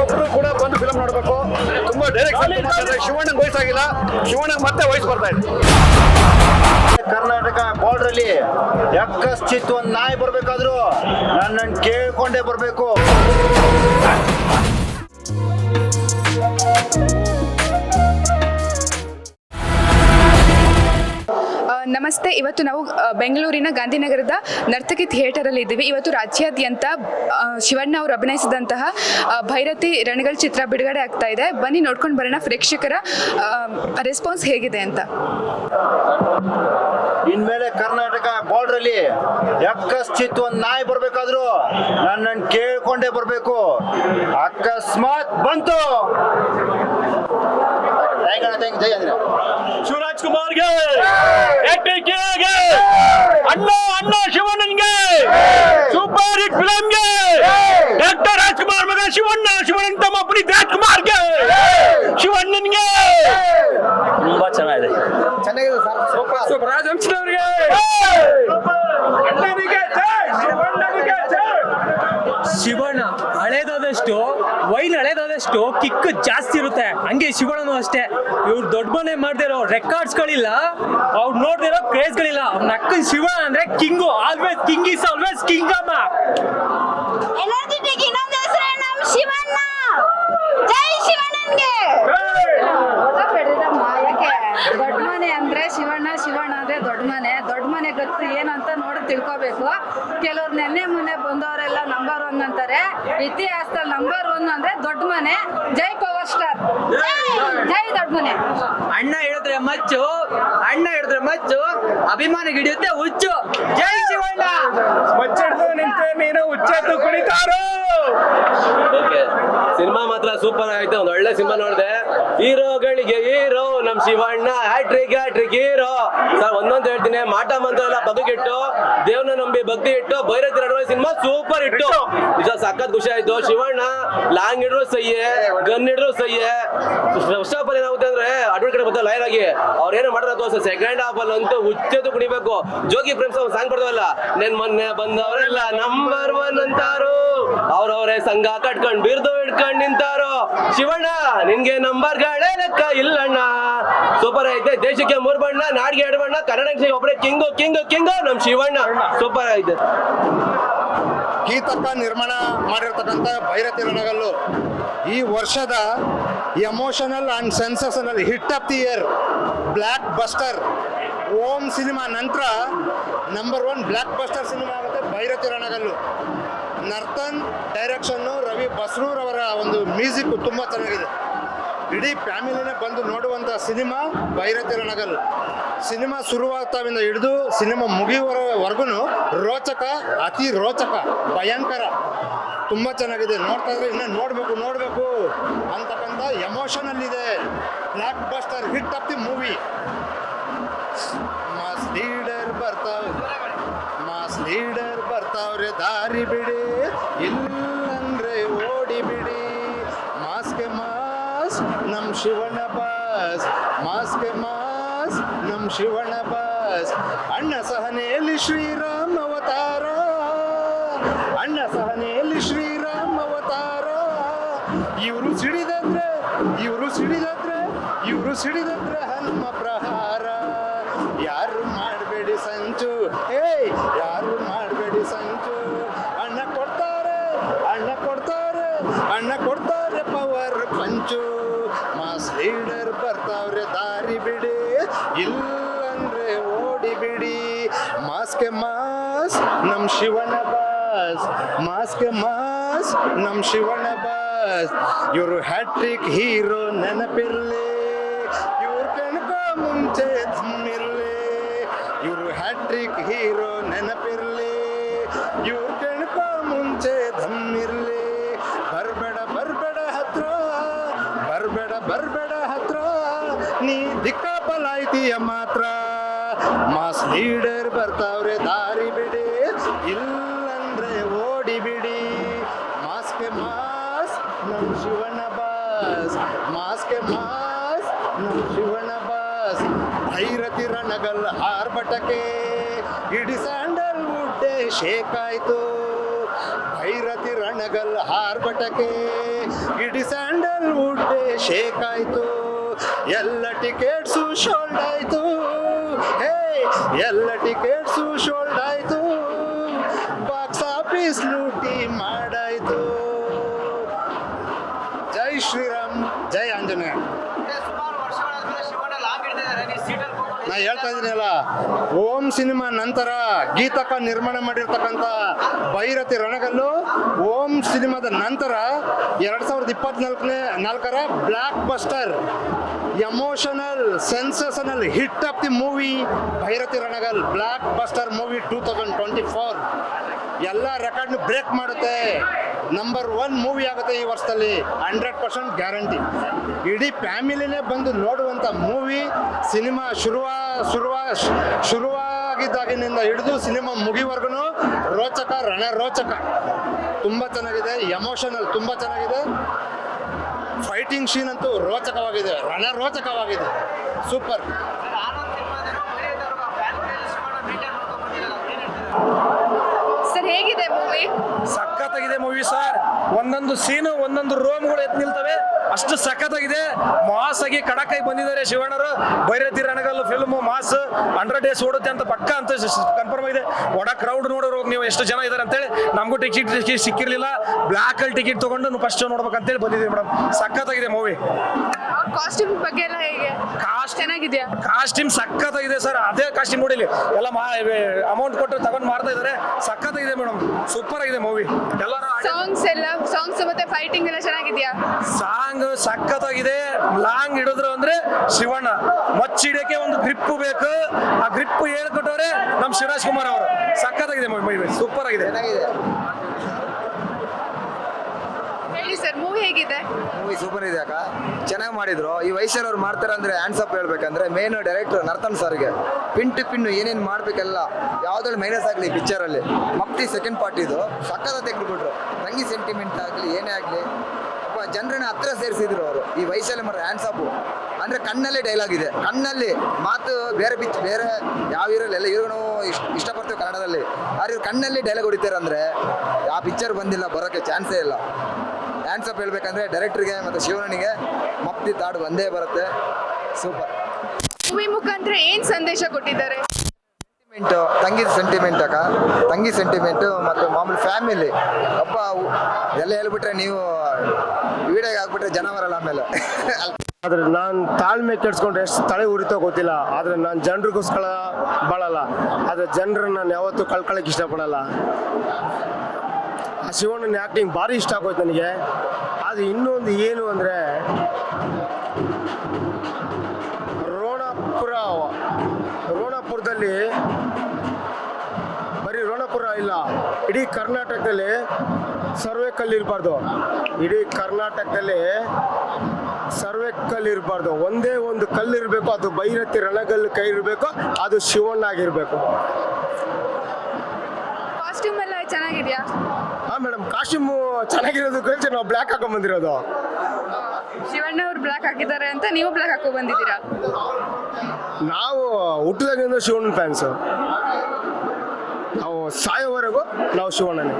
ಒಬ್ರು ಕೂಡ ಬಂದು ಫಿಲಂ ಮಾಡಬೇಕು ತುಂಬಾ ಡೈರೆಕ್ಟ್ ಶಿವಣ್ಣಂಗ್ ವಯಸ್ಸಾಗಿಲ್ಲ. ಶಿವಣ್ಣಂಗ್ ಮತ್ತೆ ವಯಸ್ಸು ಬರ್ತಾ ಇದೆ. ಕರ್ನಾಟಕ ಬಾರ್ಡರ್ ಅಲ್ಲಿ ಯಕ್ಕಶ್ಚಿತ್ ಒಂದ್ ನಾಯಿ ಬರ್ಬೇಕಾದ್ರು ನನ್ನ ಕೇಳ್ಕೊಂಡೇ ಬರ್ಬೇಕು. ನಮಸ್ತೆ. ಇವತ್ತು ನಾವು ಬೆಂಗಳೂರಿನ ಗಾಂಧಿನಗರದ ನರ್ತಕಿ ಥಿಯೇಟರ್ ಅಲ್ಲಿ ಇದ್ದೀವಿ. ಇವತ್ತು ರಾಜ್ಯಾದ್ಯಂತ ಶಿವಣ್ಣ ಅವರು ಅಭಿನಯಿಸಿದಂತಹ ಭೈರತಿ ರಣಗಳ ಚಿತ್ರ ಬಿಡುಗಡೆ ಆಗ್ತಾ ಇದೆ. ಬನ್ನಿ, ನೋಡ್ಕೊಂಡು ಬರೋಣ ಪ್ರೇಕ್ಷಕರ ರೆಸ್ಪಾನ್ಸ್ ಹೇಗಿದೆ ಅಂತ. ಇನ್ಮೇಲೆ ಕರ್ನಾಟಕ ಬಾರ್ಡರ್ ಅಲ್ಲಿ ಯಕ್ಕಶ್ಚಿತ್ ಒಂದ್ ನಾಯಿ ಬರ್ಬೇಕಾದ್ರು ನನ್ನನ್ನು ಕೇಳ್ಕೊಂಡೇ ಬರ್ಬೇಕು. ಅಕಸ್ಮಾತ್ ಬಂತು. ಜೈ ಅಂದ್ರೆ ಶಿವರಾಜ್ ಕುಮಾರ್ಗೆ ಎಟ್ಟಿಗೆಗೆ ಅಣ್ಣ ಅಣ್ಣ ಶಿವಣ್ಣನ್ಗೆ ಸೂಪರ್ ಹಿಟ್ ಫಿಲಂಗೆ ಡಾಕ್ಟರ್ ರಾಜ್ಕುಮಾರ್ ಮಗ ಶಿವಣ್ಣ ಶಿವಣ್ಣನ್ ತಮ್ಮ ಪುನೀತ್ ರಾಜ್ಕುಮಾರ್ಗೆ ಶಿವಣ್ಣನ್ಗೆ ತುಂಬಾ ಚೆನ್ನಾಗಿದೆ. ಚೆನ್ನಾಗಿದೆ ಸರ್ ಸೂಪರ್. ರಾಜವಂಶದವ್ರಿಗೆ ಅಣ್ಣನಿಗೆ ಜೈ ಶಿವಣ್ಣನಿಗೆ ಜೈ ಶಿವಣ್ಣ ಹಳೇದಾದಷ್ಟು ಹಳೇದಾದಷ್ಟು ಕಿಕ್ ಜಾಸ್ತಿ ಇರುತ್ತೆ. ಹಂಗೆ ಶಿವಣ್ಣನು ಅಷ್ಟೇ. ಇವ್ರು ದೊಡ್ಡ ಮನೆ ಮಾಡ್ದಿರೋ ರೆಕಾರ್ಡ್ಸ್ಗಳಿಲ್ಲ ಅವ್ರು ನೋಡ್ದಿರೋ ಕ್ರೇಜ್ಗಳಿಲ್ಲ ಅವ್ನ ಅಕ್ಕನ ಶಿವಣ್ಣ ಅಂದ್ರೆ king always king is always king ಅಮ್ಮ ಎನರ್ಜೆಟಿಕ್ ಇನ್ನೊಂದು ಹೆಸರೇ ನಮ್ ಶಿವಣ್ಣ ಜೈ ಶಿವಣ್ಣನ್ಗೆ ಬೆಳೆದಮ್ಮ ಯಾಕೆ ದೊಡ್ಡ ಮನೆ ಅಂದ್ರೆ ಶಿವಣ್ಣ ಶಿವಣ್ಣ ಅಂದ್ರೆ ದೊಡ್ಡ ಮನೆ. ದೊಡ್ಡ ಮನೆ ಗೊತ್ತು ಏನಂತ ಅಂತ ನೋಡಿ ತಿಳ್ಕೊಬೇಕು. ಕೆಲವ್ರು ನೆನ್ನೆ ಮೊನ್ನೆ ಬಂದವರೆಲ್ಲ ನಂಬರ್ ಒನ್ ಅಂತಾರೆ. ಇತಿಹಾಸದಲ್ಲಿ ನಂಬರ್ ಒನ್ ಅಂದ್ರೆ ದೊಡ್ಡ ಮನೆ. ಜೈ ಪವರ್ ಸ್ಟಾರ್. ಜೈ ದೊಡ್ಡ ಮನೆ. ಅಣ್ಣ ಹೇಳಿದ್ರೆ ಮಚ್ಚು. ಅಣ್ಣ ಹೇಳಿದ್ರೆ ಮಚ್ಚು. ಅಭಿಮಾನ ಹಿಡಿಯುತ್ತೆ ಹುಚ್ಚು. ಜೈ ಶಿವಣ್ಣ. ಹುಚ್ಚು ನಿಂತೆ ನೀನು ಹುಚ್ಚೆದ್ದು ಕುಣಿತಾರೋ. ಓಕೆ. ಸಿನಿಮಾ ಮಾತ್ರ ಸೂಪರ್ ಆಯ್ತು, ಒಂದ್ ಒಳ್ಳೆ ಸಿನಿಮಾ ನೋಡಿದೆ. ಹೀರೋಗಳಿಗೆ ಹೀರೋ, ನಮ್ Shivanna, hat-trick hat-trick hero. Sir, ಒಂದೊಂದು ಹೇಳ್ತೀನಿ, ಮಾಟ ಮಂತ್ರ ಎಲ್ಲ ಬದುಕಿಟ್ಟು, ದೇವ್ನ ನಂಬಿ ಭಕ್ತಿ ಇಟ್ಟು ಭೈರತಿ ನಡುವೆ ಸಿನಿಮಾ ಸೂಪರ್ ಇಟ್ಟು. ನಿಜ, ಸಖತ್ ಖುಷಿ ಆಯ್ತು. ಶಿವಣ್ಣ, ಲಾಂಗ್ ಹಿಡ್ರು ಸಯ್ಯೆ ಗನ್ ಹಿಡ್ರು ಸಯ್ಯೆ ಆಲ್ ಏನಾಗುತ್ತೆ ಅಂದ್ರೆ ಅಡ್ವರ್ಟ್ ಕಡೆ ಬರ್ತಾರೆ ಲೈನ್ ಆಗಿ. ಅವ್ರು ಏನೋ ಮಾಡಿದ್ರೆ ಸರ್ ಸೆಕೆಂಡ್ ಹಾಫ್ ಅಲ್ಲಿ ಅಂತೂ ಹುಚ್ಚೆದ್ದು ಕುಡಿಬೇಕು ಜೋಗಿ ಪ್ರೇಮ್ಸ್ ಅವ್ರು ಸಾಂಗ್ ಬರ್ತಾವಲ್ಲ ನೆನ್ ಮೊನ್ನೆ ಬಂದವರೆಲ್ಲ ನಂಬರ್ ಒನ್ ಅಂತಾರು. ಅವ್ರವ್ರೆ ಸಂಘ ಕಟ್ಕೊಂಡ್ ಬಿರ್ದು ಹಿಡ್ಕೊಂಡ್ ನಿಂತಾರೋ? ಶಿವಣ್ಣ, ನಿನ್ಗೆ ನಂಬರ್ ಗಳೇ ಲೆಕ್ಕ ಇಲ್ಲಣ್ಣ. ಸೂಪರ್ ಐತೆ, ದೇಶಕ್ಕೆ ಮೂರ್ ಬಣ್ಣ ನಾಡಿಗೆ ಎರಡು ಬಣ್ಣ ಕನ್ನಡ ಒಬ್ಬರೇ ಕಿಂಗು ಕಿಂಗು ಕಿಂಗು, ನಮ್ ಶಿವಣ್ಣ. ಸೂಪರ್ ಐತೆ. ಗೀತಕ್ಕ ನಿರ್ಮಾಣ ಮಾಡಿರ್ತಕ್ಕಂಥ ಭೈರತಿ ರಣಗಲ್ಲು. ಈ ವರ್ಷದ emotional and sensational hit of the year blockbuster Om cinema ನಂತರ number one blockbuster cinema ಆಗುತ್ತೆ ಭೈರತಿ ರಣಗಲ್ಲು. ನರ್ತನ್ ಡೈರೆಕ್ಷನ್ನು ರವಿ ಬಸ್ರೂರ್ ಅವರ ಒಂದು ಮ್ಯೂಸಿಕ್ ತುಂಬ ಚೆನ್ನಾಗಿದೆ. ಇಡೀ ಫ್ಯಾಮಿಲಿನೇ ಬಂದು ನೋಡುವಂಥ ಸಿನಿಮಾ ಭೈರತಿರ ನಗಲು. ಸಿನಿಮಾ ಶುರುವಾಗ್ತಾವಿಂದ ಹಿಡಿದು ಸಿನಿಮಾ ಮುಗಿಯುವವರೆಗೂ ರೋಚಕ, ಅತಿ ರೋಚಕ, ಭಯಂಕರ. ತುಂಬ ಚೆನ್ನಾಗಿದೆ. ನೋಡ್ತಾ ಇದ್ರೆ ಇನ್ನೂ ನೋಡಬೇಕು ನೋಡಬೇಕು ಅಂತಕ್ಕಂಥ ಎಮೋಷನಲ್ ಇದೆ blockbuster hit of the movie mass leader ಬರ್ತಾವೆ. ಮಾಸ್ ಲೀಡರ್ ದಾರಿ ಬಿಡಿ, ಇಲ್ಲಂದ್ರೆ ಓಡಿ ಬಿಡಿ. ಮಾಸ್ಕ್ ಮಾಸ್ ನಮ್ ಶಿವಣ ಬಾಸ್ ಮಾಸ್ಗೆ ಮಾಸ್ ನಮ್ ಶಿವಣ ಬಾಸ್ ಅಣ್ಣ ಸಹನೆಯಲ್ಲಿ ಶ್ರೀರಾಮ್ ಅವತಾರ. ಅಣ್ಣ ಸಹನೆಯಲ್ಲಿ ಶ್ರೀರಾಮ್ ಅವತಾರ. ಇವರು ಸಿಡಿದಂದ್ರೆ ಇವರು ಸಿಡಿದಂದ್ರೆ ಇವರು ಸಿಡಿದಂದ್ರೆ ಹನುಮ ಪ್ರಹಾರ. ಪಂಚು ಮಾಸ್ ಲೀಡರ್ ಬರ್ತಾವ್ರೆ, ದಾರಿ ಬಿಡಿ. ಇಲ್ಲಂದ್ರೆ ಓಡಿ ಬಿಡಿ. ಮಾಸ್ಕೆ ಮಾಸ್, ನಮ್ ಶಿವನ ಬಾಸ್. ಮಾಸ್ಕೆ ಮಾಸ್, ನಮ್ ಶಿವನ ಬಾಸ್. ಇವರು ಹ್ಯಾಟ್ರಿಕ್ ಹೀರೋ ನೆನಪಿರ್ಲಿ. ಇವ್ರ ಕಣ್ಕೋ ಮುಂಚೆ ಇರ್ಲಿ ಇವರು ಹ್ಯಾಟ್ರಿಕ್ ಹೀರೋ ನೆನಪಿರ್ಲಿ. ಇವ್ರ ಕಣ್ಕೋ ಮುಂಚೆ ಧಮ್ಮಿರ್ಲಿ. ಹತ್ರ ಬರ್ಬೇಡ ಹತ್ರ. ನೀ ದಿಕ್ಕ ಬಲಾಯ್ತೀಯ ಮಾತ್ರ. ಮಾಸ್ ಲೀಡರ್ ಬರ್ತಾವ್ರೆ, ದಾರಿ ಬಿಡಿ. ಇಲ್ಲಂದ್ರೆ ಓಡಿ ಬಿಡಿ ಮಾಸ್ಕೆ ಮಾಸ್, ನಮ್ ಶಿವಣ ಬಾಸ್. ಮಾಸ್ಕೆ ಮಾಸ್, ನಮ್ ಶಿವಣ ಬಾಸ್. ಭೈರತಿ ರಣಗಲ್ ಆರ್ಭಟಕ್ಕೆ ಇಡಿ ಸ್ಯಾಂಡಲ್ ಉಡ್ಡೆ ಶೇಕಾಯ್ತು. ಭೈರತಿ ರಣಗಲ್ ಹಾರ್ಬಟಕೆ ಗಿಡಿ ಸ್ಯಾಂಡಲ್ ವುಡ್ ಶೇಕ್ ಆಯ್ತು. ಎಲ್ಲ ಟಿಕೆಟ್ಸು ಶೋಲ್ಡ್ ಆಯ್ತು. ಹೇ, ಎಲ್ಲ ಟಿಕೆಟ್ಸು ಶೋಲ್ಡ್ ಆಯ್ತು. ಬಾಕ್ಸ್ ಆಫೀಸ್ ಲೂಟಿ ಓಂ ಸಿನಿಮಾ ನಂತರ ಗೀತಕ ನಿರ್ಮಾಣ ಮಾಡಿರ್ತಕ್ಕಂಥ ಭೈರತಿ ರಣಗಲ್ಲು ಓಂ ಸಿನಿಮಾದ ನಂತರ ಎರಡು ಸಾವಿರದ ಇಪ್ಪತ್ನಾಲ್ಕನೇ ನಾಲ್ಕರ blockbuster emotional, sensational hit of the movie Bhairathi Ranagal blockbuster movie two thousand twenty four. ಎಲ್ಲ ರೆಕಾರ್ಡ್ನು ಬ್ರೇಕ್ ಮಾಡುತ್ತೆ. ನಂಬರ್ ಒನ್ ಮೂವಿ ಆಗುತ್ತೆ ಈ ವರ್ಷದಲ್ಲಿ, ಹಂಡ್ರೆಡ್ ಪರ್ಸೆಂಟ್ ಗ್ಯಾರಂಟಿ. ಇಡೀ ಫ್ಯಾಮಿಲಿನೇ ಬಂದು ನೋಡುವಂಥ ಮೂವಿ ಸಿನಿಮಾ ಶುರುವ ಶುರುವ ಶುರುವಾಗಿದ್ದಾಗಿನಿಂದ ಹಿಡಿದು ಸಿನಿಮಾ ಮುಗಿವರೆಗೂ ರೋಚಕ ರಣ ರೋಚಕ ತುಂಬ ಚೆನ್ನಾಗಿದೆ ಎಮೋಷನಲ್ ತುಂಬ ಚೆನ್ನಾಗಿದೆ. ಫೈಟಿಂಗ್ ಸೀನ್ ಅಂತೂ ರೋಚಕವಾಗಿದೆ ರಣ ರೋಚಕವಾಗಿದೆ ಸೂಪರ್ ಸರ್ ಹೇಗಿದೆ ಮೂವಿ ಸಖತ್ತಾಗಿದೆ ಮೂವಿ ಸರ್ ಒಂದೊಂದು ಸೀನು ಒಂದೊಂದು ನಿಲ್ತವೆ ಅಷ್ಟು ಸಖತ್ತಾಗಿದೆ. ಮಾಸ್ ಆಗಿ ಕಡಕಾಗಿ ಬಂದಿದ್ದಾರೆ ಶಿವಣ್ಣರು. Bhairathi Ranagal film mass hundred days ಓಡುತ್ತೆ ಅಂತ ಪಕ್ಕ ಅಂತ ಕನ್ಫರ್ಮ್ ಆಗಿದೆ. ಒಡ ಕ್ರೌಡ್ ನೋಡೋರು ನೀವು ಎಷ್ಟು ಜನ ಇದ್ದಾರೆ ಅಂತೇಳಿ ನಮಗೂ ಟಿಕೆಟ್ ಸಿಕ್ಕಿರ್ಲಿಲ್ಲ. ಬ್ಲಾಕ್ ಅಲ್ಲಿ ಟಿಕೆಟ್ ತಗೊಂಡು ಫಸ್ಟ್ ನೋಡ್ಬೇಕಂತೇಳಿ ಬಂದಿದ್ದೀವಿ ಮೇಡಮ್ ಸಖತ್ತಾಗಿದೆ ಮೂವಿ ಕಾಸ್ಟ್ಯೂಮ್ ಬಗ್ಗೆ ಎಲ್ಲ ಹೇಗೆ? ಕಾಸ್ಟ್ ಚೆನ್ನಾಗಿದ್ಯಾ? ಕಾಸ್ಟ್ಯೂಮ್ ಸಖತ್ತಾಗಿದೆ ಸರ್ ಅದೇ ಕಾಸ್ಟ್ಯೂಮ್ ನೋಡಿಲಿ ಎಲ್ಲ ಮಾ ಅಮೌಂಟ್ ಕೊಟ್ಟು ತಗೊಂಡು ಮಾರ್ತಾ ಇದ್ದಾರೆ. ಸಖತ್ತಾಗಿದೆ ಮೇಡಮ್ ಸೂಪರ್ ಆಗಿದೆ ಮೂವಿ ಎಲ್ಲರೂ ಸಾಂಗ್ಸ್ ಎಲ್ಲ ಸಾಂಗ್ಸ್ ಮತ್ತೆ ಫೈಟಿಂಗ್ ಎಲ್ಲ ಚೆನ್ನಾಗಿದ್ಯಾ? ಸಖತ್ತಾಗಿದೆ. ಲಾಂಗ್ ಹಿಡಿದ್ರು ಅಂದ್ರೆ ಶಿವಣ್ಣ. ಮಚ್ಚಿಡಕ್ಕೆ ಒಂದು ಗ್ರಿಪ್ ಬೇಕು. ಆ ಗ್ರಿಪ್ ಹೇಳ್ಕೊಟ್ಟವ್ರೆ ನಮ್ ಶಿವರಾಜ್ ಕುಮಾರ್ ಅವರು. ಸಖತ್ತಾಗಿದೆ ಮೂವಿ ಸೂಪರ್ ಆಗಿದೆ ಹೇಳಿ ಸರ್ ಮೂವಿ ಹೇಗಿದೆ? ಮೂವಿ ಸೂಪರ್ ಇದೆ ಅಕ್ಕ. ಚೆನ್ನಾಗಿ ಮಾಡಿದ್ರು. ಈ ವೈಶಾಲ್ ಅವ್ರು ಮಾಡ್ತಾರೆ ಅಂದ್ರೆ ಹ್ಯಾಂಡ್ಸ್ ಅಪ್ ಹೇಳ್ಬೇಕಂದ್ರೆ ಮೇನ್ ಡೈರೆಕ್ಟರ್ ನರ್ತನ್ ಸರ್ಗೆ ಪಿನ್ ಟು ಪಿನ್ ಏನೇನು ಮಾಡ್ಬೇಕೆಲ್ಲ ಯಾವ್ದ್ರಲ್ಲಿ ಮೈನಸ್ ಆಗಲಿ ಪಿಕ್ಚರಲ್ಲಿ ಮಪ್ತಿ ಸೆಕೆಂಡ್ ಪಾರ್ಟಿದು ಇದು. ಸಕ್ಕತ್ತ ತೆಗೆದುಬಿಟ್ರು. ತಂಗಿ ಸೆಂಟಿಮೆಂಟ್ ಆಗಲಿ ಏನೇ ಆಗಲಿ. ಜನರನ್ನ ಹತ್ರ ಸೇರಿಸಿದ್ರು ಅವರು. ಈ ವಯಸ್ಸಲ್ಲಿ ಮಾತ್ರ ಆನ್ಸಪ್ಪು ಅಂದ್ರೆ ಕಣ್ಣಲ್ಲೇ ಡೈಲಾಗ್ ಇದೆ. ಕಣ್ಣಲ್ಲಿ ಮಾತು ಬೇರೆ ಬಿಚ್ಚು ಬೇರೆ ಯಾವ ಇರಲ್ಲ ಎಲ್ಲ ಹೀರೋನು ಇಷ್ಟ ಇಷ್ಟಪಡ್ತೀವಿ ಕನ್ನಡದಲ್ಲಿ. ಆದ್ರೆ ಇವ್ರು ಕಣ್ಣಲ್ಲಿ ಡೈಲಾಗ್ ಹೊಡಿತಾರೆ ಅಂದ್ರೆ ಆ ಪಿಕ್ಚರ್ ಬಂದಿಲ್ಲ ಬರೋಕ್ಕೆ ಚಾನ್ಸೇ ಇಲ್ಲ. ಹ್ಯಾಂಡ್ಸಪ್ ಹೇಳ್ಬೇಕಂದ್ರೆ ಡೈರೆಕ್ಟರ್ಗೆ ಮತ್ತು ಶಿವನಿಗೆ ಮಪ್ತಿ ತಾಡು ಒಂದೇ ಬರುತ್ತೆ. ಸೂಪರ್ ಮೂವಿ ಮುಖಾಂತರ ಏನ್ ಸಂದೇಶ ಕೊಟ್ಟಿದ್ದಾರೆ? ಸೆಂಟಿಮೆಂಟು ತಂಗಿ ಸೆಂಟಿಮೆಂಟ್ ಅಕ್ಕ. ತಂಗಿ ಸೆಂಟಿಮೆಂಟು ಮತ್ತು ಮಾಮೂಲಿ ಫ್ಯಾಮಿಲಿ ಅಪ್ಪ ಉ- ಎಲ್ಲ ಹೇಳ್ಬಿಟ್ರೆ ನೀವು ವಿಡಿಯೋಗೆ ಹಾಕ್ಬಿಟ್ರೆ ಜನ ಬರಲ್ಲ ಆಮೇಲೆ. ಆದ್ರೆ ನಾನು ತಾಳ್ಮೆ ಕೆಡ್ಸ್ಕೊಂಡ್ರೆ ಎಷ್ಟು ತಲೆ ಉರಿತೋ ಗೊತ್ತಿಲ್ಲ. ಆದ್ರೆ ನಾನು ಜನರಿಗೋಸ್ಕರ ಬಾಳಲ್ಲ. ಆದ್ರೆ ಜನರನ್ನ ನಾನು ಯಾವತ್ತೂ ಕಳ್ಕೊಳಕ್ಕೆ ಇಷ್ಟಪಡಲ್ಲ. ಆ ಶಿವಣ್ಣನ ಆ್ಯಕ್ಟಿಂಗ್ ಭಾರಿ ಇಷ್ಟ ಆಗೋಯ್ತು ನನಗೆ. ಆದ್ರೆ ಇನ್ನೊಂದು ಏನು ಅಂದರೆ, ರೋಣಾಪುರ ರೋಣಪುರದಲ್ಲಿ ಬರೀ ರೋಣಪುರ ಇಲ್ಲ ಇಡೀ ಕರ್ನಾಟಕದಲ್ಲಿ ಸರ್ವೆ ಕಲ್ಲಿರಬಾರ್ದು. ಇಡೀ ಕರ್ನಾಟಕದಲ್ಲಿ ಸರ್ವೆ ಕಲ್ಲು ಇರಬಾರ್ದು ಒಂದೇ ಒಂದು ಕಲ್ಲು ಇರಬೇಕು ಅದು ಭೈರತಿ ರಣಗಲ್ಲು ಕೈ ಇರಬೇಕು ಅದು ಶಿವಣ್ಣ ಆಗಿರಬೇಕು ಕಾಸ್ಟ್ಯೂಮ್ ಎಲ್ಲ ಚೆನ್ನಾಗಿದ್ಯಾ? ಹಾಂ ಮೇಡಮ್ ಕಾಸ್ಟ್ಯೂಮು ಚೆನ್ನಾಗಿರೋದು ಕಲಿಸಿ ನಾವು ಬ್ಲ್ಯಾಕ್ ಹಾಕೊಂಡ್ ಬಂದಿರೋದು. ಶಿವಣ್ಣ ಅವ್ರು ಬ್ಲಾಕ್ ಹಾಕಿದ್ದಾರೆ ಅಂತ ನೀವು ಬ್ಲ್ಯಾಕ್ ಹಾಕೋ ಬಂದಿದ್ದೀರಾ? ನಾವು ಹುಟ್ಟಿದಾಗಿಂದ ಶಿವಣ್ಣ ಫ್ಯಾನ್ಸು ಸಾಯೋವರೆಗೂ ನಾವು ಶಿವಣ್ಣನೇ.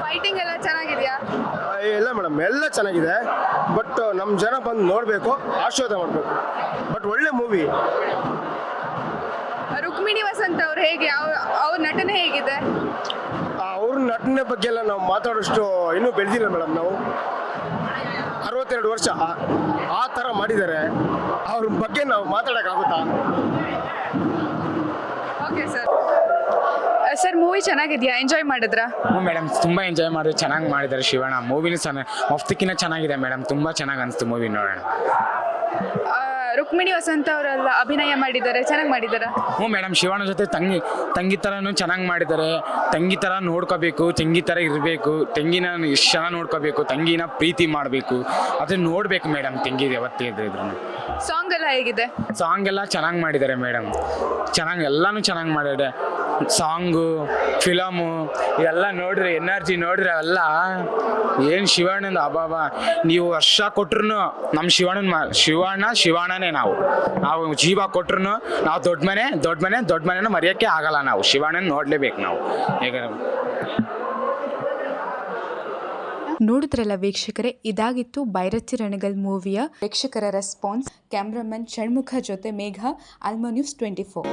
ಫೈಟಿಂಗ್ ಎಲ್ಲ ಚೆನ್ನಾಗಿದೆಯಾ? ಇಲ್ಲ ಮೇಡಮ್ ಎಲ್ಲ ಚೆನ್ನಾಗಿದೆ. ಬಟ್ ನಮ್ಮ ಜನ ಬಂದು ನೋಡಬೇಕು ಆಶೀರ್ವಾದ ಮಾಡಬೇಕು. ಬಟ್ ಒಳ್ಳೆ ಮೂವಿ ರುಕ್ಮಿಣಿ ವಸಂತ್ ಅವ್ರು ಹೇಗೆ? ಅವ್ರ ನಟನೆ ಹೇಗಿದೆ? ಅವ್ರ ನಟನೆ ಬಗ್ಗೆ ಎಲ್ಲ ನಾವು ಮಾತಾಡೋಷ್ಟು ಇನ್ನೂ ಬೆಳೆದಿಲ್ಲ ಮೇಡಮ್ ನಾವು. ಅರವತ್ತೆರಡು ವರ್ಷ ಆ- ಆ ಥರ ಮಾಡಿದ್ದಾರೆ. ಅವ್ರ ಬಗ್ಗೆ ನಾವು ಮಾತಾಡೋಕ್ಕಾಗುತ್ತಾ? ಓಕೆ ಸರ್ ಸರ್ ಮೂವಿ ಚೆನ್ನಾಗಿದ್ಯಾ? ಎಂಜಾಯ್ ಮಾಡಿದ್ರಾ? ಹ್ಞೂ ಮೇಡಮ್ ತುಂಬ ಎಂಜಾಯ್ ಮಾಡಿದ್ರು ಚೆನ್ನಾಗಿ ಮಾಡಿದ್ದಾರೆ ಶಿವಣ್ಣ. ಮೂವಿನ ಚೆನ್ನಾಗಿ ಮಫ್ತಿಕ್ಕಿನ ಚೆನ್ನಾಗಿದೆ ಮೇಡಮ್ ತುಂಬ ಚೆನ್ನಾಗಿ ಅನಿಸ್ತು ಮೂವಿ ನೋಡೋಣ. ಆ, ರುಕ್ಮಿಣಿ ವಸಂತ ಅವರೆಲ್ಲ ಅಭಿನಯ ಮಾಡಿದ್ದಾರೆ. ಚೆನ್ನಾಗಿ ಮಾಡಿದ್ದಾರೆ? ಹ್ಞೂ ಮೇಡಮ್ ಶಿವಣ್ಣ ಜೊತೆ ತಂಗಿ ತಂಗಿ ಥರನೂ ಚೆನ್ನಾಗಿ ಮಾಡಿದ್ದಾರೆ. ತಂಗಿ ಥರ ನೋಡ್ಕೋಬೇಕು ತಂಗಿ ಥರ ಇರಬೇಕು. ತಂಗಿನ ಇಷ್ಟು ಚೆನ್ನಾಗಿ ನೋಡ್ಕೋಬೇಕು ತಂಗಿನ ಪ್ರೀತಿ ಮಾಡಬೇಕು. ಅದನ್ನ ನೋಡ್ಬೇಕು ಮೇಡಮ್ ತಂಗಿ ಯಾವತ್ತೇ ಇದ್ರು ಸಾಂಗ್ ಎಲ್ಲ ಹೇಗಿದೆ? ಸಾಂಗ್ ಎಲ್ಲ ಚೆನ್ನಾಗಿ ಮಾಡಿದ್ದಾರೆ ಮೇಡಮ್ ಚೆನ್ನಾಗಿ ಎಲ್ಲನೂ ಚೆನ್ನಾಗಿ ಮಾಡಿದ್ದಾರೆ. ಸಾಂಗು, ಫಿಲಮು, ಇವೆಲ್ಲ ನೋಡ್ರಿ ಎನರ್ಜಿ ನೋಡ್ರಿ, ಅವೆಲ್ಲ. ಏನು ಶಿವಣ್ಣನ ಅಬಾಬ ನೀವು ವರ್ಷ ಕೊಟ್ರು ನಮ್ಮ ಶಿವಣ್ಣನ ಶಿವಣ್ಣ ಶಿವಣ್ಣನೇ ನಾವು. ನಾವು ಜೀವ ಕೊಟ್ರು ನಾವು ದೊಡ್ಡ ಮನೆ ದೊಡ್ಡ ಮನೆ, ದೊಡ್ಡ ಮನೆನ ಮರೆಯೋಕ್ಕೆ ಆಗಲ್ಲ ನಾವು. ಶಿವಣ್ಣನ ನೋಡಲೇಬೇಕು ನಾವು. ಈಗ ನೋಡಿದ್ರಲ್ಲ ವೀಕ್ಷಕರೇ, ಇದಾಗಿತ್ತು ಬೈರತಿ ರಣಗಲ್ ಮೂವಿಯ ಪ್ರೇಕ್ಷಕರ ರೆಸ್ಪಾನ್ಸ್ ಕ್ಯಾಮ್ರಾಮನ್ ಷಣ್ಮುಖ ಜೊತೆ ಮೇಘ ಆಲ್ಮೋ ನ್ಯೂಸ್ ಟ್ವೆಂಟಿ ಫೋರ್